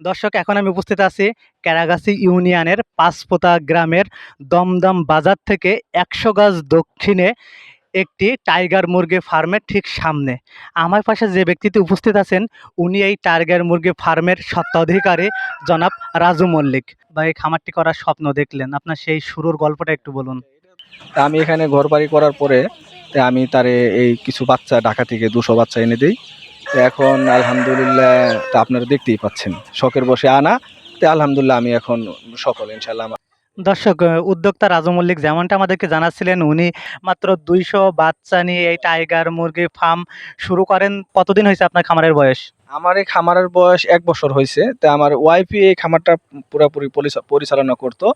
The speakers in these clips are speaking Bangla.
দর্শক, এখন আমি উপস্থিত আছি ক্যারাগাছি ইউনিয়নের পাঁচপোতা গ্রামের দমদম বাজার থেকে একশো গাছ দক্ষিণে একটি টাইগার মুরগি ফার্মের ঠিক সামনে। আমার পাশে যে ব্যক্তিটি উপস্থিত আছেন, উনি এই টাইগার মুরগি ফার্মের স্বত্বাধিকারী জনাব রাজু মল্লিক। বা এই খামারটি করার স্বপ্ন দেখলেন। আপনার সেই শুরুর গল্পটা একটু বলুন। আমি এখানে ঘর করার পরে আমি তারে এই কিছু বাচ্চা ঢাকা থেকে দুশো বাচ্চা এনে দিই। এখন আলহামদুলিল্লাহ তা আপনারা দেখতেই পাচ্ছেন। শখের বসে আনা তো আলহামদুলিল্লাহ আমি এখন সফল ইনশাল্লাহ দর্শক উদ্যোক্তা রাজু মল্লিক যেমনটা আমাদেরকে জানাচ্ছিলেন উনি মাত্র দুইশো বাচ্চা নিয়ে এই টাইগার মুরগি ফার্ম শুরু করেন। কতদিন হয়েছে আপনার খামারের বয়স? আমার এই খামারের বয়স এক বছর হয়েছে তা আমার ওয়াইফই এই খামারটা পুরোপুরি পরিচা- পরিচালনা করতো।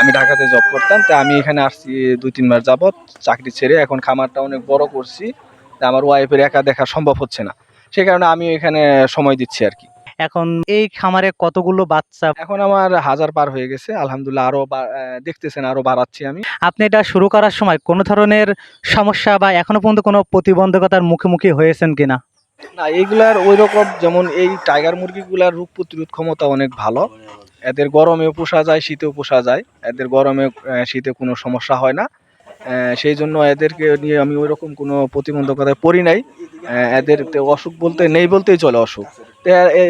আমি ঢাকাতে জব করতাম তা আমি এখানে আসছি দুই তিন মাস যাবত চাকরি ছেড়ে এখন খামারটা অনেক বড় করছি তা আমার ওয়াইফের একা দেখা সম্ভব হচ্ছে না। সে কারণে আমি এখানে সময় দিচ্ছি আর কি। এখন এই খামারে কতগুলো বাচ্চা? এখন আমার হাজার পার হয়ে গেছে আলহামদুলিল্লাহ আরও দেখতেছেন আরও বাড়াচ্ছি আমি। আপনি এটা শুরু করার সময় কোনো ধরনের সমস্যা বা এখনও পর্যন্ত কোনো প্রতিবন্ধকতার মুখোমুখি হয়েছেন কিনা? না এইগুলার ওই রকম যেমন এই টাইগার মুরগিগুলার রোগ প্রতিরোধ ক্ষমতা অনেক ভালো। এদের গরমেও পোষা যায় শীতেও পোষা যায়। এদের গরমে শীতে কোনো সমস্যা হয় না। সেই জন্য এদেরকে নিয়ে আমি ওই রকম কোনো প্রতিবন্ধকতায় পড়ি নাই। এদের অসুখ বলতে নেই বলতেই চলে অসুখ।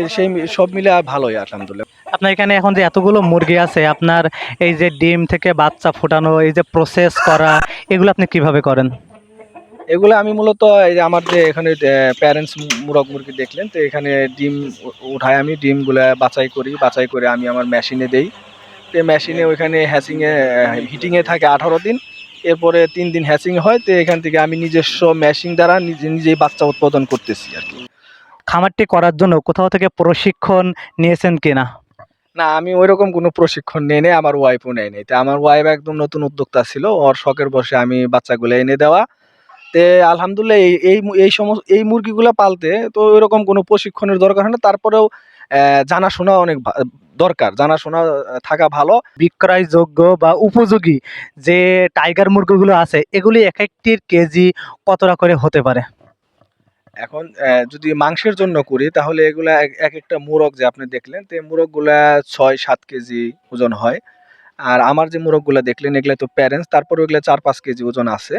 সেই সব মিলে আর ভালোই আলহামদুলিল্লাহ। আপনার এখানে এখন যে এতগুলো মুরগি আছে আপনার এই যে ডিম থেকে বাচ্চা ফোটানো এই যে প্রসেস করা এগুলো আপনি কীভাবে করেন? এগুলো আমি মূলত এই যে আমার যে এখানে প্যারেন্টস মুরগ মুরগি দেখলেন তো এখানে ডিম উ- উঠাই আমি ডিমগুলা বাছাই করি বাছাই করে আমি আমার মেশিনে দেই। তো মেশিনে ওইখানে হ্যাচিংয়ে হিটিংয়ে থাকে আঠারো দিন। এরপরে তিন দিন হ্যাচিং হয় তো এখান থেকে আমি নিজস্ব মেশিন দ্বারা নিজে নিজেই বাচ্চা উৎপাদন করতেছি আর কি। খামারটি করার জন্য কোথাও থেকে প্রশিক্ষণ নিয়েছেন কিনা? না আমি ওইরকম কোনো প্রশিক্ষণ নেই নেই আমার ওয়াইফও নেই নেই। তো আমার ওয়াইফ একদম নতুন উদ্যোক্তা ছিল ওর শখের বসে আমি বাচ্চাগুলো এনে দেওয়া। তে আলহামদুলিল্লাহ এই এই এই সমস্ত এই মুরগিগুলো পালতে তো ওইরকম কোনো প্রশিক্ষণের দরকার হয় না। তারপরেও জানাশোনা অনেক দরকার। জানাশোনা থাকা ভালো। বিক্রয়যোগ্য বা উপযোগী যে টাইগার মুরগিগুলো আছে, এগুলি এক একটির কেজি কতটা করে হতে পারে? এখন যদি মাংসের জন্য করি, তাহলে এগুলা এক এক একটা মুরগ যে আপনি দেখলেন, তো মুরগগুলা ছয় সাত কেজি ওজন হয়। আর আমার যে মুরগগুলা দেখলেন, এগুলো তো প্যারেন্টস তারপরে ওগুলা চার পাঁচ কেজি ওজন আছে।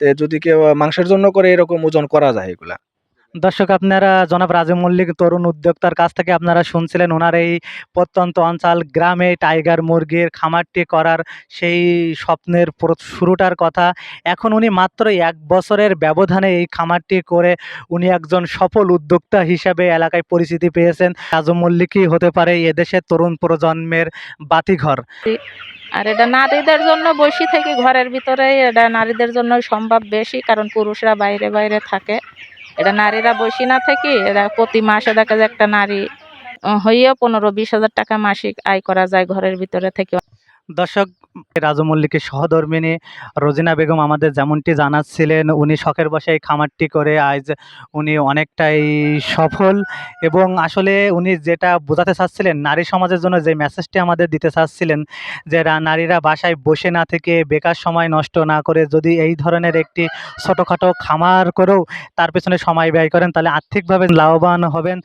তো যদি কেউ মাংসের জন্য করে, এরকম ওজন করা যায় এগুলা। দর্শক, আপনারা জনাব রাজু মল্লিক, তরুণ উদ্যোক্তার কাছ থেকে আপনারা শুনছিলেন ওনার এই প্রত্যন্ত অঞ্চল, গ্রামে টাইগার মুরগির খামারটি করার সেই স্বপ্নের শুরুটার কথা। এখন উনি মাত্র এক বছরের ব্যবধানে এই খামারটি করে উনি একজন সফল উদ্যোক্তা হিসেবে এলাকায় পরিচিতি পেয়েছেন। রাজু মল্লিকই হতে পারে এদেশের তরুণ প্রজন্মের বাতিঘর। আর এটা নারীদের জন্য বসে থেকে ঘরের ভিতরে এটা নারীদের জন্য সম্ভব বেশি, কারণ পুরুষরা বাইরে বাইরে থাকে। এটা নারীরা বসে না থেকে এরা প্রতি মাসে দেখা যায় একটা নারী হইয়া পনেরো বিশ হাজার টাকা মাসিক আয় করা যায় ঘরের ভিতরে থেকে। দর্শক, রাজু মল্লিকের সহধর্মিনী রোজিনা বেগম আমাদের যেমনটি জানাচ্ছিলেন, উনি শখের বসে এই খামারটি করে আজ উনি অনেকটাই সফল এবং আসলে উনি যেটা বোঝাতে চাচ্ছিলেন, নারী সমাজের জন্য যে মেসেজটি আমাদের দিতে চাচ্ছিলেন, যে নারীরা বাসায় বসে না থেকে বেকার সময় নষ্ট না করে যদি এই ধরনের একটি ছোটোখাটো খামার করেও তার পেছনে সময় ব্যয় করেন, তাহলে আর্থিকভাবে লাভবান হবেন।